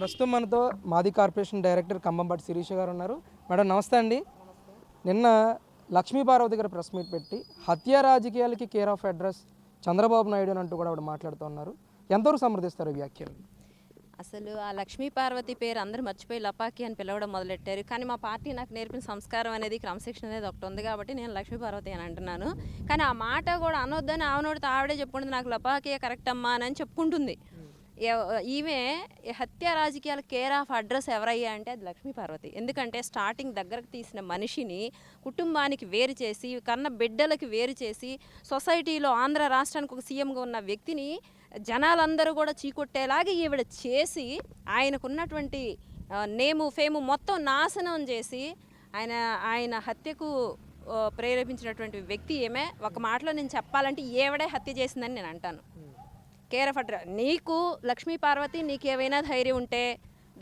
ప్రస్తుతం మనతో మాది కార్పొరేషన్ డైరెక్టర్ కంబంపాటి శిరీష గారు ఉన్నారు. మేడం నమస్తే అండి. నిన్న లక్ష్మీ పార్వతి గారు ప్రెస్ మీట్ పెట్టి హత్య రాజకీయాలకి care of address Chandrababu Naidu అని అంటూ కూడా ఆవిడ మాట్లాడుతూ ఉన్నారు. ఎంతవరకు సమర్థిస్తారు వ్యాఖ్యలు? అసలు ఆ లక్ష్మీ పార్వతి పేరు అందరూ మర్చిపోయి లపాకి అని పిలవడం మొదలెట్టారు. కానీ మా పార్టీ నాకు నేర్పిన సంస్కారం అనేది క్రమశిక్షణ అనేది ఒకటి ఉంది కాబట్టి నేను లక్ష్మీ పార్వతి అని అంటున్నాను. కానీ ఆ మాట కూడా అనొద్దని ఆవినోడితో ఆవిడే చెప్పుకుంటుంది నాకు లపాకి కరెక్ట్ అమ్మా అని చెప్పుకుంటుంది. ఈమె హత్య రాజకీయాల కేర్ ఆఫ్ అడ్రస్ ఎవరయ్యా అంటే అది లక్ష్మీ పార్వతి. ఎందుకంటే స్టార్టింగ్ దగ్గరకు తీసిన మనిషిని కుటుంబానికి వేరు చేసి కన్న బిడ్డలకి వేరు చేసి సొసైటీలో ఆంధ్ర రాష్ట్రానికి ఒక సీఎంగా ఉన్న వ్యక్తిని జనాలందరూ కూడా చీకొట్టేలాగా ఈవిడ చేసి ఆయనకున్నటువంటి నేము ఫేము మొత్తం నాశనం చేసి ఆయన ఆయన హత్యకు ప్రేరేపించినటువంటి వ్యక్తి ఏమే ఒక మాటలో నేను చెప్పాలంటే ఏవిడే హత్య చేసిందని నేను అంటాను. కేర్ ఆఫ్ నీకు లక్ష్మీ పార్వతి నీకు ఏవైనా ధైర్యం ఉంటే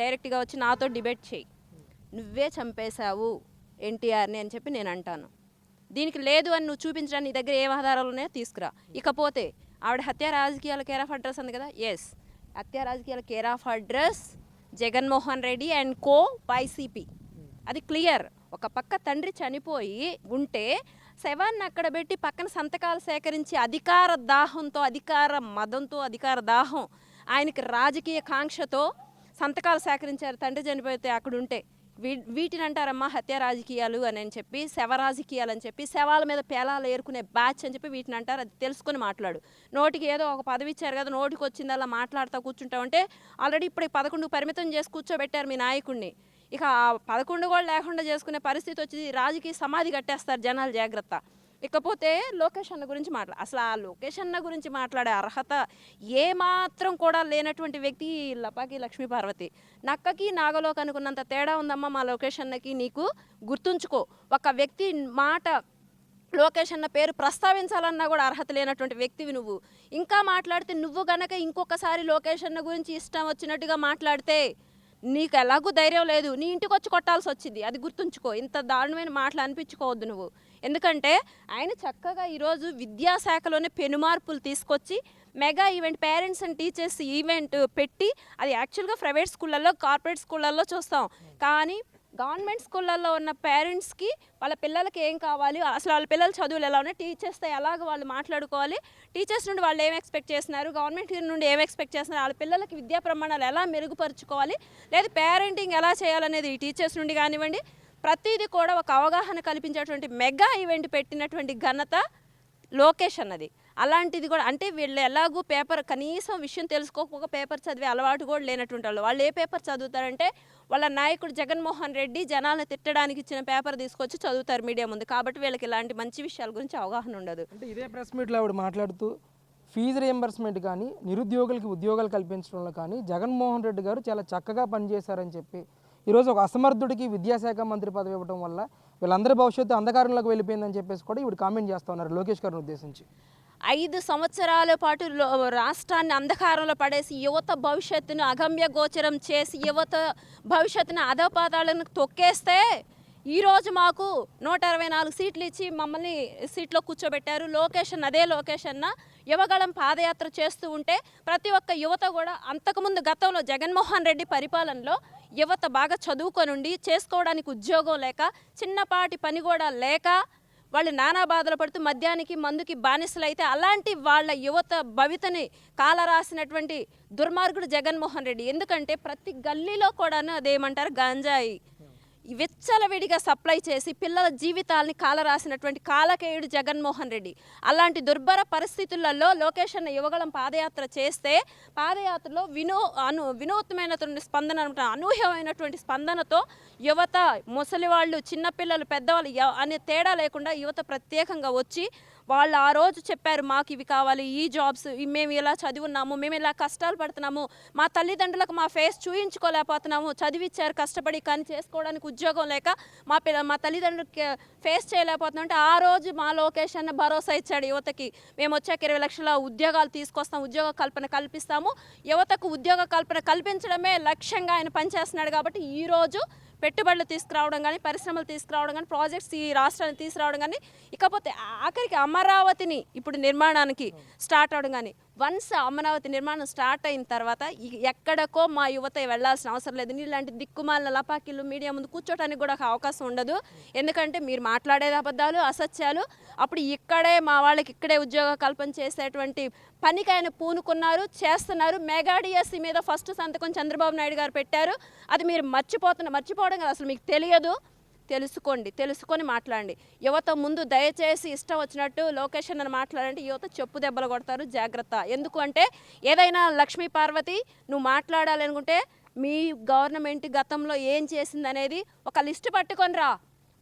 డైరెక్ట్గా వచ్చి నాతో డిబేట్ చేయి. నువ్వే చంపేశావు ఎన్టీఆర్ని అని చెప్పి నేను అంటాను. దీనికి లేదు అని నువ్వు చూపించడానికి నీ దగ్గర ఏ ఆధారాలు ఉన్నాయో తీసుకురా. ఇకపోతే ఆవిడ హత్య రాజకీయాల కేర్ ఆఫ్ అడ్రస్ అంది కదా? ఎస్ హత్య రాజకీయాల care of address Jaganmohan Reddy and co YCP అది క్లియర్ ఒక పక్క తండ్రి చనిపోయి ఉంటే శవాన్ని అక్కడ పెట్టి పక్కన సంతకాలు సేకరించి అధికార దాహంతో అధికార మదంతో అధికార దాహం ఆయనకి రాజకీయ కాంక్షతో సంతకాలు సేకరించారు. తండ్రి చనిపోతే అక్కడ ఉంటే వీ వీటిని అంటారమ్మా హత్య రాజకీయాలు అని అని చెప్పి శవ రాజకీయాలు అని చెప్పి శవాల మీద పేలాలు ఏరుకునే బ్యాచ్ అని చెప్పి వీటిని అంటారు. అది తెలుసుకొని మాట్లాడు. నోటికి ఏదో ఒక పదవి ఇచ్చారు కదా నోటికి వచ్చిందల్లా మాట్లాడుతూ కూర్చుంటామంటే ఆల్రెడీ ఇప్పుడు ఈ పదకొండు పరిమితం చేసి కూర్చోబెట్టారు మీ నాయకుడిని. ఇక ఆ పదకొండు కూడా లేకుండా చేసుకునే పరిస్థితి వచ్చి రాజుకి సమాధి కట్టేస్తారు జనాలు జాగ్రత్త. ఇకపోతే లోకేష్ అన్న గురించి మాట్లా అసలు ఆ లోకేష్ అన్న గురించి మాట్లాడే అర్హత ఏమాత్రం కూడా లేనటువంటి వ్యక్తి లపాకి లక్ష్మీ పార్వతి. నక్కకి నాగలో కనుకున్నంత తేడా ఉందమ్మా మా లోకేష్ అన్నకి నీకు? గుర్తుంచుకో ఒక వ్యక్తి మాట లోకేష్ అన్న పేరు ప్రస్తావించాలన్నా కూడా అర్హత లేనటువంటి వ్యక్తివి నువ్వు. ఇంకా మాట్లాడితే నువ్వు గనక ఇంకొకసారి లోకేష్ అన్న గురించి ఇష్టం వచ్చినట్టుగా మాట్లాడితే నీకు ఎలాగూ ధైర్యం లేదు నీ ఇంటికి వచ్చి కొట్టాల్సి వచ్చింది. అది గుర్తుంచుకో. ఇంత దారుణమైన మాటలు అనిపించుకోవద్దు నువ్వు. ఎందుకంటే ఆయన చక్కగా ఈరోజు విద్యాశాఖలోనే పెనుమార్పులు తీసుకొచ్చి mega event parents and teachers event పెట్టి అది యాక్చువల్గా ప్రైవేట్ స్కూళ్ళల్లో కార్పొరేట్ స్కూళ్ళల్లో చూస్తాం. కానీ గవర్నమెంట్ స్కూళ్ళల్లో ఉన్న పేరెంట్స్కి వాళ్ళ పిల్లలకి ఏం కావాలి? అసలు వాళ్ళ పిల్లల చదువులు ఎలా ఉన్నాయి? టీచర్స్తో ఎలాగ వాళ్ళు మాట్లాడుకోవాలి? టీచర్స్ నుండి వాళ్ళు ఏం ఎక్స్పెక్ట్ చేస్తున్నారు? గవర్నమెంట్ నుండి ఏం ఎక్స్పెక్ట్ చేస్తున్నారు? వాళ్ళ పిల్లలకి విద్యా ప్రమాణాలు ఎలా మెరుగుపరుచుకోవాలి? లేదా పేరెంటింగ్ ఎలా చేయాలనేది ఈ టీచర్స్ నుండి కానివ్వండి ప్రతిదీ కూడా ఒక అవగాహన కల్పించేటువంటి మెగా ఈవెంట్ పెట్టినటువంటి ఘనత లోకేష్ అన్నది. అలాంటిది కూడా అంటే వీళ్ళు ఎలాగూ పేపర్ కనీసం విషయం తెలుసుకోకపోక పేపర్ చదివే అలవాటు కూడా లేనటువంటి వాళ్ళు. వాళ్ళు ఏ పేపర్ చదువుతారంటే వాళ్ళ నాయకుడు జగన్మోహన్ రెడ్డి జనాలను తిట్టడానికి ఇచ్చిన పేపర్ తీసుకొచ్చి చదువుతారు మీడియా ముందు. కాబట్టి వీళ్ళకి ఇలాంటి మంచి విషయాల గురించి అవగాహన ఉండదు. అంటే ఇదే ప్రెస్ మీట్లో ఆవిడ మాట్లాడుతూ ఫీజు రియంబర్స్మెంట్ కానీ నిరుద్యోగులకి ఉద్యోగాలు కల్పించడంలో కానీ జగన్మోహన్ రెడ్డి గారు చాలా చక్కగా పనిచేశారని చెప్పి ఈరోజు ఒక అసమర్థుడికి విద్యాశాఖ మంత్రి పదవి ఇవ్వడం వల్ల వీళ్ళందరి భవిష్యత్తు అంధకారంలోకి వెళ్ళిపోయిందని చెప్పేసి కూడా ఇవి కామెంట్ చేస్తూ ఉన్నారు లోకేష్ గారిని ఉద్దేశించి. ఐదు సంవత్సరాల పాటు రాష్ట్రాన్ని అంధకారంలో పడేసి యువత భవిష్యత్తును అగమ్య గోచరం చేసి యువత భవిష్యత్తును అధపాతాలను తొక్కేస్తే ఈరోజు మాకు నూట అరవై నాలుగు సీట్లు ఇచ్చి మమ్మల్ని సీట్లో కూర్చోబెట్టారు. లొకేషన్ అదే లొకేషన్ యువగళం పాదయాత్ర చేస్తూ ఉంటే ప్రతి ఒక్క యువత కూడా అంతకుముందు గతంలో జగన్మోహన్ రెడ్డి పరిపాలనలో యువత బాగా చదువుకొని ఉండి చేసుకోవడానికి ఉద్యోగం లేక చిన్నపాటి పని కూడా లేక వాళ్ళు నానా బాధలు పడుతూ మద్యానికి మందుకి బానిసలైతే అలాంటి వాళ్ళ యువత భవితని కాలరాసినటువంటి దుర్మార్గుడు జగన్మోహన్ రెడ్డి. ఎందుకంటే ప్రతి గల్లీలో కూడాను అదేమంటారు గంజాయి విచ్చలవిడిగా సప్లై చేసి పిల్లల జీవితాల్ని కాలరాసినటువంటి కాలకేయుడు జగన్మోహన్ రెడ్డి. అలాంటి దుర్భర పరిస్థితులలో లోకేష్ అన్న యువగళం పాదయాత్ర చేస్తే పాదయాత్రలో వినో అను వినూత్నమైనటువంటి స్పందన అనూహ్యమైనటువంటి స్పందనతో యువత ముసలి వాళ్ళు చిన్నపిల్లలు పెద్దవాళ్ళు అనే తేడా లేకుండా యువత ప్రత్యేకంగా వచ్చి వాళ్ళు ఆ రోజు చెప్పారు మాకు ఇవి కావాలి ఈ జాబ్స్ మేము ఇలా చదివున్నాము మేము ఇలా కష్టాలు పడుతున్నాము మా తల్లిదండ్రులకు మా ఫేస్ చూయించుకోలేకపోతున్నాము చదివిచ్చారు కష్టపడి కానీ చేసుకోవడానికి ఉద్యోగం లేక మా పిల్ల మా తల్లిదండ్రులకి ఫేస్ చేయలేకపోతున్నాం. అంటే ఆ రోజు మా లోకేష్ అన్న భరోసా ఇచ్చాడు యువతకి. మేము వచ్చాక ఇరవై లక్షల ఉద్యోగాలు తీసుకొస్తాం ఉద్యోగ కల్పన కల్పిస్తాము యువతకు ఉద్యోగ కల్పన కల్పించడమే లక్ష్యంగా ఆయన పనిచేస్తున్నాడు కాబట్టి ఈరోజు పెట్టుబడులు తీసుకురావడం కానీ పరిశ్రమలు తీసుకురావడం కానీ ప్రాజెక్ట్స్ ఈ రాష్ట్రాన్ని తీసుకురావడం కానీ ఇకపోతే ఆఖరికి అమరావతిని ఇప్పుడు నిర్మాణానికి స్టార్ట్ అవడం కానీ వన్స్ అమరావతి నిర్మాణం స్టార్ట్ అయిన తర్వాత ఎక్కడకో మా యువత వెళ్ళాల్సిన అవసరం లేదు. నీలాంటి దిక్కుమాల లపాకిలు మీడియా ముందు కూర్చోటానికి కూడా ఒక అవకాశం ఉండదు. ఎందుకంటే మీరు మాట్లాడేది అబద్ధాలు అసత్యాలు. అప్పుడు ఇక్కడే మా వాళ్ళకి ఇక్కడే ఉద్యోగ కల్పన చేసేటువంటి పనికి ఆయన పూనుకున్నారు చేస్తున్నారు. మెగా మీద ఫస్ట్ సంతకం చంద్రబాబు నాయుడు గారు పెట్టారు. అది మీరు మర్చిపోతున్న మర్చిపోవడం కదా. అసలు మీకు తెలియదు. తెలుసుకోండి తెలుసుకొని మాట్లాడండి. యువత ముందు దయచేసి ఇష్టం వచ్చినట్టు లొకేషన్ అని మాట్లాడండి. యువత చెప్పు దెబ్బలు కొడతారు జాగ్రత్త. ఎందుకు అంటే ఏదైనా లక్ష్మీ పార్వతి నువ్వు మాట్లాడాలి అనుకుంటే మీ గవర్నమెంట్ గతంలో ఏం చేసింది అనేది ఒక లిస్ట్ పట్టుకొని రా.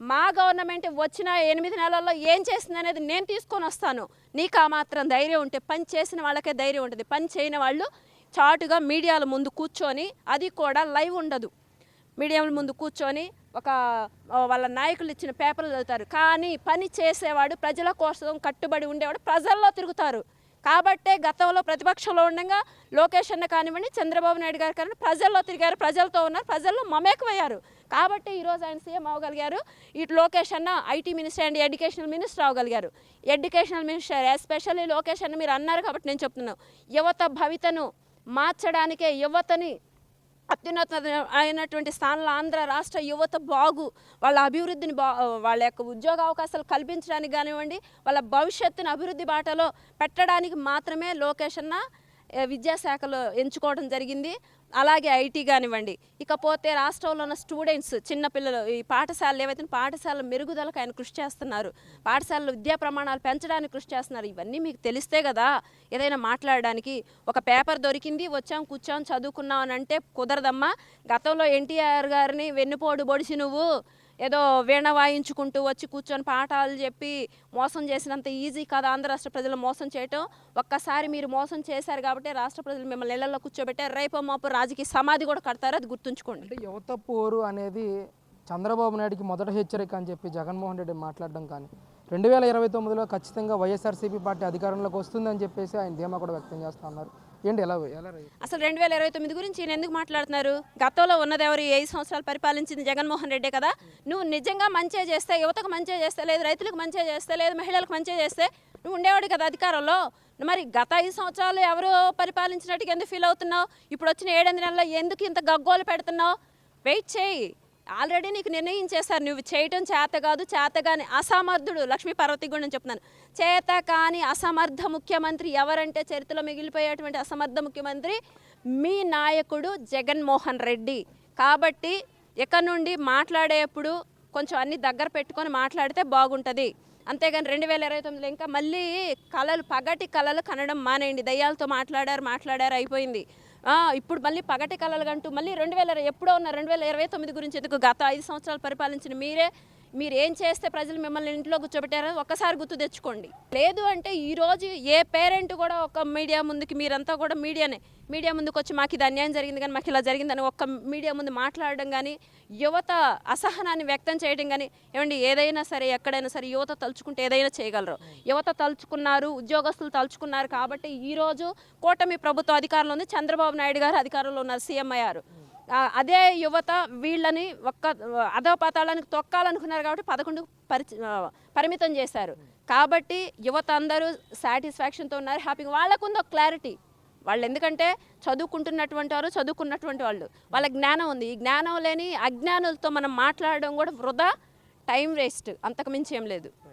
మా గవర్నమెంట్ వచ్చిన ఎనిమిది నెలల్లో ఏం చేసింది అనేది నేను తీసుకొని వస్తాను. నీకు ఆ మాత్రం ధైర్యం ఉంటే పని చేసిన వాళ్ళకే ధైర్యం ఉంటుంది. పని చేయని వాళ్ళు చాటుగా మీడియాల ముందు కూర్చొని అది కూడా లైవ్ ఉండదు. మీడియం ముందు కూర్చొని ఒక వాళ్ళ నాయకులు ఇచ్చిన పేపర్లు చదువుతారు. కానీ పని చేసేవాడు ప్రజల కోసం కట్టుబడి ఉండేవాడు ప్రజల్లో తిరుగుతారు. కాబట్టే గతంలో ప్రతిపక్షంలో ఉండగా లోకేష్ అన్న కానివ్వండి చంద్రబాబు నాయుడు గారు కానీ ప్రజల్లో తిరిగారు ప్రజలతో ఉన్నారు ప్రజల్లో మమేకమయ్యారు. కాబట్టి ఈరోజు ఆయన సీఎం అవ్వగలిగారు. ఇటు లోకేష్ అన్న IT minister and educational minister అవ్వగలిగారు. Educational minister especially Lokesh అన్న మీరు అన్నారు కాబట్టి నేను చెప్తున్నాను. యువత భవితను మార్చడానికే యువతని అత్యున్నత అయినటువంటి స్థానంలో ఆంధ్ర రాష్ట్ర యువత బాగు. వాళ్ళ అభివృద్ధిని బా వాళ్ళ యొక్క ఉద్యోగ అవకాశాలు కల్పించడానికి కానివ్వండి వాళ్ళ భవిష్యత్తును అభివృద్ధి బాటలో పెట్టడానికి మాత్రమే లోకేష్ అన్న విద్యాశాఖలో ఎంచుకోవడం జరిగింది. అలాగే ఐటీ కానివ్వండి. ఇకపోతే రాష్ట్రంలో ఉన్న స్టూడెంట్స్ చిన్నపిల్లలు ఈ పాఠశాలలు ఏవైతే పాఠశాల మెరుగుదలకు ఆయన కృషి చేస్తున్నారు. పాఠశాలలో విద్యా ప్రమాణాలు పెంచడానికి కృషి చేస్తున్నారు. ఇవన్నీ మీకు తెలిస్తే కదా ఏదైనా మాట్లాడడానికి ఒక పేపర్ దొరికింది వచ్చాం కూర్చోం చదువుకున్నాం అని అంటే కుదరదమ్మా. గతంలో ఎన్టీఆర్ గారిని వెన్నుపోడు బొడిసి నువ్వు ఏదో వీణ వాయించుకుంటూ వచ్చి కూర్చొని పాఠాలు చెప్పి మోసం చేసినంత ఈజీ కాదు. ఆంధ్ర రాష్ట్ర ప్రజలు మోసం చేయటం. ఒక్కసారి మీరు మోసం చేశారు కాబట్టి రాష్ట్ర ప్రజలు మిమ్మల్ని ఇళ్ళలో కూర్చోబెట్టారు రేపు మాపు రాజకీయ సమాధి కూడా కడతారు. అది గుర్తుంచుకోండి. అంటే యువత పోరు అనేది చంద్రబాబు నాయుడికి మొదట హెచ్చరిక అని చెప్పి జగన్మోహన్ రెడ్డి మాట్లాడడం కానీ రెండు వేల ఇరవై తొమ్మిదిలో ఖచ్చితంగా వైఎస్ఆర్సీపీ పార్టీ అధికారంలోకి వస్తుందని చెప్పేసి ఆయన ధీమా కూడా వ్యక్తం చేస్తున్నారు ఏంటి ఎలా ఎలా అసలు రెండు వేల ఇరవై తొమ్మిది గురించి ఈయన ఎందుకు మాట్లాడుతున్నారు? గతంలో ఉన్నది ఎవరు? ఐదు సంవత్సరాలు పరిపాలించింది జగన్మోహన్ రెడ్డే కదా. నువ్వు నిజంగా మంచిగా చేస్తే యువతకు మంచిగా చేస్తే లేదు రైతులకు మంచిగా చేస్తే లేదు మహిళలకు మంచిగా చేస్తే నువ్వు ఉండేవాడు కదా అధికారంలో? మరి గత ఐదు సంవత్సరాలు ఎవరు పరిపాలించినట్టుగా ఎందుకు ఫీల్ అవుతున్నావు? ఇప్పుడు వచ్చిన ఏడెనిమిది నెలల్లో ఎందుకు ఇంత గగ్గోలు పెడుతున్నావు? వెయిట్ చేయి. ఆల్రెడీ నీకు నిర్ణయించేశారు నువ్వు చేయటం చేత కాదు చేత కాని అసమర్థుడు. లక్ష్మీ పార్వతి కూడా చెప్తున్నాను. చేత కాని అసమర్థ ముఖ్యమంత్రి ఎవరంటే చరిత్రలో మిగిలిపోయేటువంటి అసమర్థ ముఖ్యమంత్రి మీ నాయకుడు జగన్మోహన్ రెడ్డి. కాబట్టి ఇక నుండి మాట్లాడేప్పుడు కొంచెం అన్ని దగ్గర పెట్టుకొని మాట్లాడితే బాగుంటుంది. అంతేగాని రెండు వేల ఇరవై తొమ్మిదిలో ఇంకా మళ్ళీ కళలు పగటి కళలు కనడం మానేయండి. దయ్యాలతో మాట్లాడారు మాట్లాడారు అయిపోయింది. ఇప్పుడు మళ్ళీ పగటి కళలు అంటూ మళ్ళీ రెండు వేల ఎప్పుడో ఉన్న రెండు వేల ఇరవై తొమ్మిది గురించి ఎందుకు గత ఐదు సంవత్సరాలు పరిపాలించిన మీరే మీరు ఏం చేస్తే ప్రజలు మిమ్మల్ని ఇంట్లో కూర్చోబెట్టారో ఒక్కసారి గుర్తు తెచ్చుకోండి. లేదు అంటే ఈరోజు ఏ పేరెంట్ కూడా ఒక మీడియా ముందుకి మీరంతా కూడా మీడియానే. మీడియా ముందుకు వచ్చి మాకు ఇది అన్యాయం జరిగింది కానీ మాకు ఇలా జరిగిందని ఒక్క మీడియా ముందు మాట్లాడడం కానీ యువత అసహనాన్ని వ్యక్తం చేయడం కానీ ఏమండి ఏదైనా సరే ఎక్కడైనా సరే యువత తలుచుకుంటే ఏదైనా చేయగలరు. యువత తలుచుకున్నారు ఉద్యోగస్తులు తలుచుకున్నారు కాబట్టి ఈరోజు కూటమి ప్రభుత్వ అధికారంలో ఉంది. చంద్రబాబు నాయుడు గారు అధికారంలో ఉన్నారు సీఎం అయ్యారు. అదే యువత వీళ్ళని ఒక్క అధోపాతాళానికి తొక్కాలనుకున్నారు కాబట్టి పదకొండు పరిచి పరిమితం చేశారు. కాబట్టి యువత అందరూ సాటిస్ఫాక్షన్తో ఉన్నారు. హ్యాపీగా వాళ్ళకుందో క్లారిటీ. వాళ్ళు ఎందుకంటే చదువుకుంటున్నటువంటి వారు చదువుకున్నటువంటి వాళ్ళు. వాళ్ళ జ్ఞానం ఉంది. ఈ జ్ఞానం లేని అజ్ఞానులతో మనం మాట్లాడడం కూడా వృధా. Time waste. అంతకు మించి ఏం లేదు.